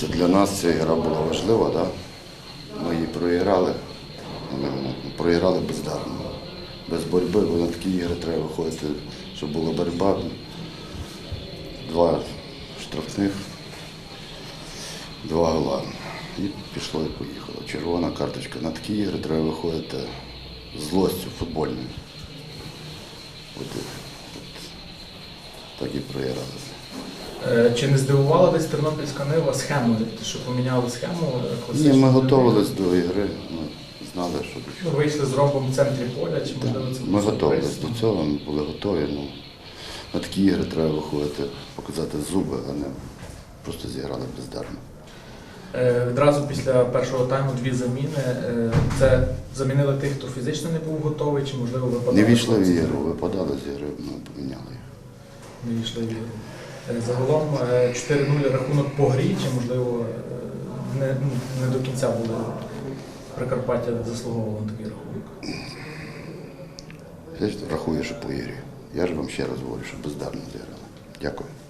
Це для нас ця гра була важлива, да? ми її проіграли. Проіграли бездарно. Без боротьби, бо на такі ігри треба виходити, щоб була боротьба. Два штрафних, два гола. І пішло і поїхало. Червона карточка. На такі ігри треба виходити злостю футбольною. От, от так і проіграли. Е, Чи не здивувала десь тернопільська нива схемою, що поміняли схему е, Ні, ми готувалися до ігри, ми знали, що до Ну, Вийшли з ромбом в центрі поля, чи можливо це Ми готувалися до цього, ми були готові. Ну, на такі ігри треба виходити, показати зуби, а не просто зіграли бездарно. Е, Відразу після першого тайму дві заміни. Е, Це замінили тих, хто фізично не був готовий, чи можливо випадали? Не війшли в ігру, випадали з ігри, ми поміняли їх. Не війшли в ігру. Е, Загалом е, 4-0 рахунок по грі, чи можливо е, не, ну, не до кінця були Прикарпаття заслуговувало на такий рахунок. Рахую, що по ігрі. Я ж вам ще раз говорю, що бездарно зіграли. Дякую.